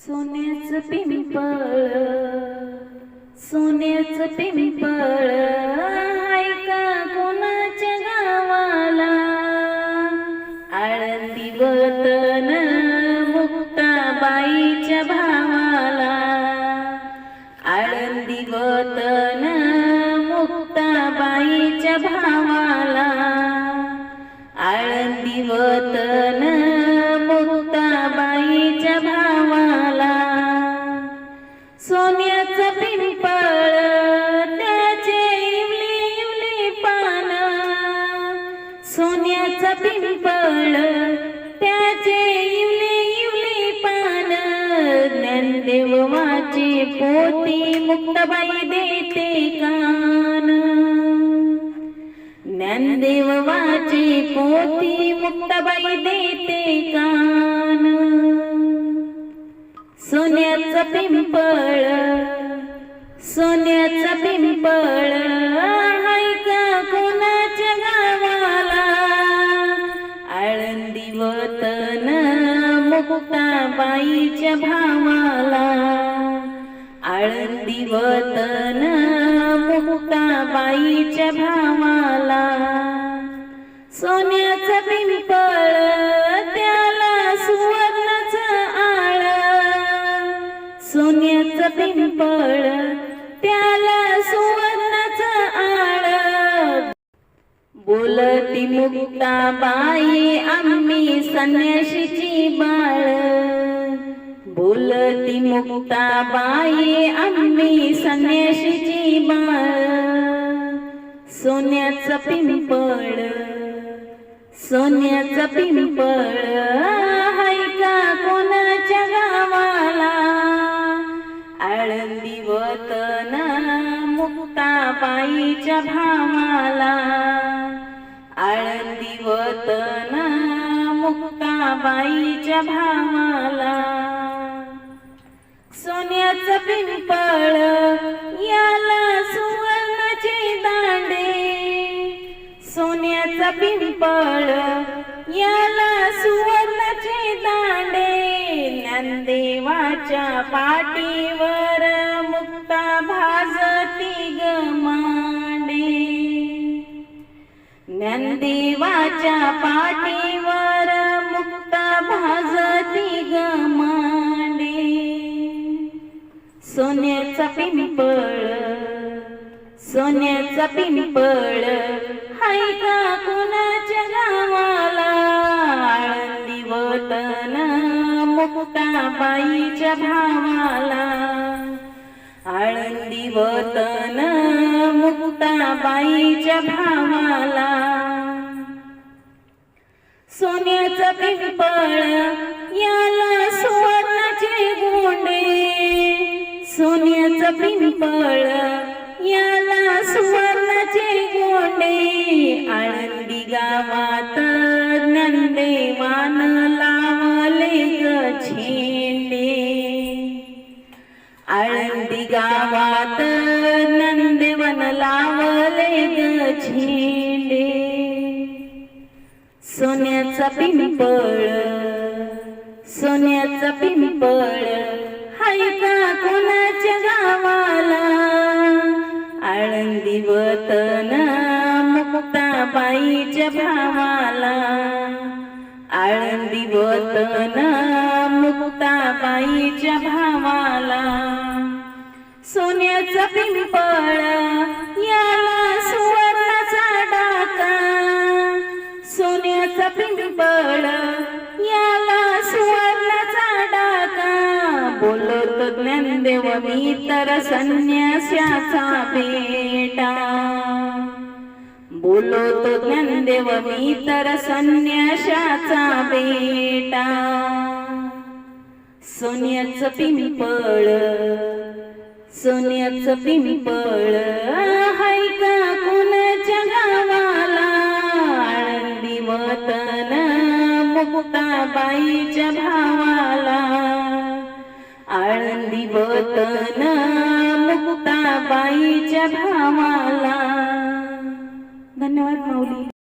सोन्याचं पिंपळ सोन्याचं पिंपळ ऐका कोणाच्या गावाला? आळंदी वतन मुक्ताबाईच्या भावाला. आळंदी वतन मुक्ताबाईच्या भावाला. पिंपळ त्याचे इवले इवले पान. ज्ञानदेव वाचे पोती मुक्तबाई देते कान. ज्ञानदेव वाचे पोती मुक्तबाई देते कान. सोन्याचं पिंपळ. सोन्याचं पिंपळ. मुक्ताबाईच्या भावाला. आळंदी वतन मुक्ताबाईच्या भावाला. सोन्याचं पिंपळ त्याला सुवर्णाचं आळ. सोन्याचं पिंपळ त्याला सुवर्ण बोलती मुक्ताबाई आम्ही संन्याशीची बाळ. बोलती मुक्ताबाई आम्ही संन्याशीची बाळ. सोन्याचं पिंपळ सोन्याचं पिंपळ हाय का कोणाच्या गावाला? आळंदी वतन मुक्ताबाईच्या भावाला ना मुक्ताबाईच्या भावाला. सोन्याचं पिंपळ याला सुवर्णाचे दांडे. सोन्याचा पिंपळ याला सुवर्णाचे दांडे. नंदेवाच्या पाटीवर ज्ञानदेवाच्या पाठीवर मुक्ता भाजती गमांडे सोन्याचा पिंपळ सोन्याचा पिंपळ हाय का कोणाच्या गावाला आळंदी वतन मुक्ताबाईच्या भावाला? आळंदी वतन मुक्ताबाईच्या भावाला सोन्याचं पिंपळ याला सुवर्णाचे गोंडे. सोन्याचं पिंपळ याला सुवर्णाचे गोंडे. आळंदी गावात ज्ञानदेवान लावले ग आळंदी गावात सोन्याचा पिंपळ सोन्याचा पिंपळ. हाय का कोणाच्या गावाला? आळंदी वतन मुक्ताबाईच्या भावाला. आळंदी वतन मुक्ताबाईच्या भावाला. सोन्याचा पिंपळ ज्ञानदेव मी तर संन्यासाचा बेटा. बोलत ज्ञानदेव मी तर संन्यासाचा बेटा. सोन्याचं पिंपळ सोन्याचं पिंपळ वतन मुक्ताबाईच्या भावाला. धन्यवाद माऊली.